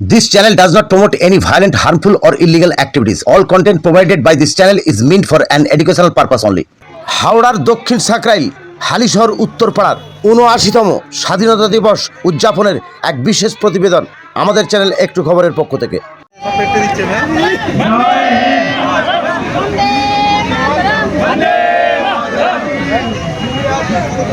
This channel does not promote any violent, harmful, or illegal activities. All content provided by this channel is meant for an educational purpose only. হাওড়ার দক্ষিণ সাকরাইল হালিশহর উত্তরপাড়ার উনআশিতম স্বাধীনতা দিবস উদযাপনের এক বিশেষ প্রতিবেদন আমাদের চ্যানেল একটু খবরের পক্ষ থেকে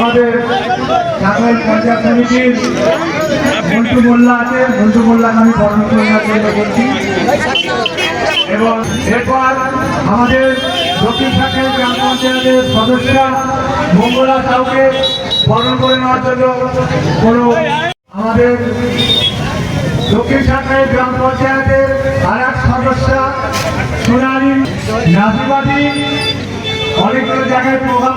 আমাদের পঞ্চায়েত সমিতির মন্টু মোল্লা আছে মন্টু মোল্লাকে আমি বরণ করে নেওয়ার জন্য এবং এরপর আমাদের দক্ষিণ শাখায় গ্রাম পঞ্চায়েতের সদস্য মঙ্গলা সাউকে বরণ করে নেওয়ার জন্য কোনো আমাদের দক্ষিণ শাখায় গ্রাম পঞ্চায়েতের আর এক সদস্য সোনালী নাজিবাদী অনেকগুলো জায়গায় প্রোগ্রাম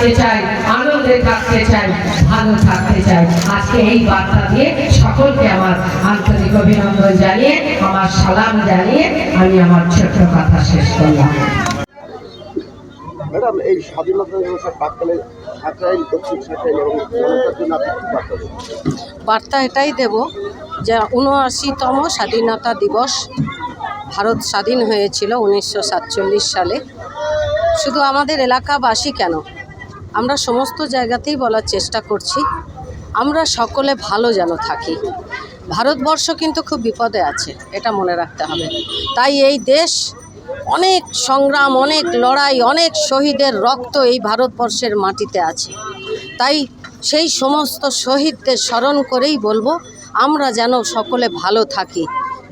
থাকতে চাই আনন্দে থাকতে চাই ভালো থাকতে চাই। আজকে এই বার্তা দিয়ে সকলকে আমার আন্তরিক অভিনন্দন জানিয়ে আমার সালাম জানিয়ে আমি আমার ছোট্ট কথা শেষ করলাম। ম্যাডাম এই স্বাধীনতা দিবসের প্রাককালে সাকরাইল দক্ষিণ সাকরাইল এবং জনতার জন্য আপনি বার্তা এটাই দেব যে উনআশিতম স্বাধীনতা দিবস ভারত স্বাধীন হয়েছিল উনিশশো সাতচল্লিশ সালে। শুধু আমাদের এলাকাবাসী কেন? আমরা সমস্ত জায়গাতেই বলার চেষ্টা করছি। আমরা সকলে ভালো যেন থাকি। ভারতবর্ষ কিন্তু খুব বিপদে আছে, এটা মনে রাখতে হবে। তাই এই দেশ অনেক সংগ্রাম, অনেক লড়াই, অনেক শহীদের রক্ত এই ভারতবর্ষের মাটিতে আছে। তাই সেই সমস্ত শহীদদের স্মরণ করেই বলব, আমরা যেন সকলে ভালো থাকি।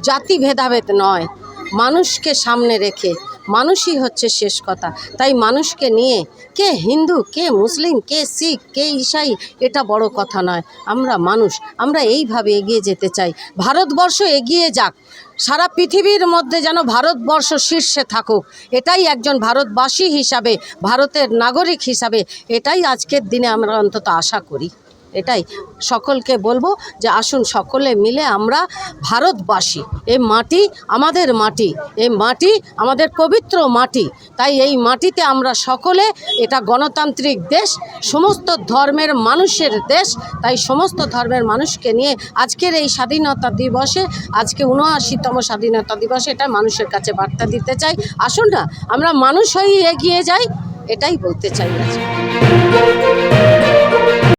জাতি ভেদাভেদ নয় মানুষকে সামনে রেখে মানুষই হচ্ছে শেষ কথা। তাই মানুষকে নিয়ে কে হিন্দু, কে মুসলিম, কে শিখ, কে ঈসাই এটা বড় কথা নয়। আমরা মানুষ, আমরা এইভাবে এগিয়ে যেতে চাই। ভারতবর্ষ এগিয়ে যাক। সারা পৃথিবীর মধ্যে যেন ভারতবর্ষ শীর্ষে থাকুক। এটাই একজন ভারতবাসী হিসাবে, ভারতের নাগরিক হিসাবে, এটাই আজকের দিনে আমরা অন্তত আশা করি। এটাই সকলকে বলব যে আসুন সকলে মিলে আমরা ভারতবাসী। এই মাটি আমাদের মাটি, এই মাটি আমাদের পবিত্র মাটি। তাই এই মাটিতে আমরা সকলে, এটা গণতান্ত্রিক দেশ, সমস্ত ধর্মের মানুষের দেশ, তাই সমস্ত ধর্মের মানুষকে নিয়ে আজকের এই স্বাধীনতা দিবসে, আজকে উনআশিতম স্বাধীনতা দিবসে এটা মানুষের কাছে বার্তা দিতে চাই। আসুন না, আমরা মানুষ হয়েই এগিয়ে যাই, এটাই বলতে চাই আজকে।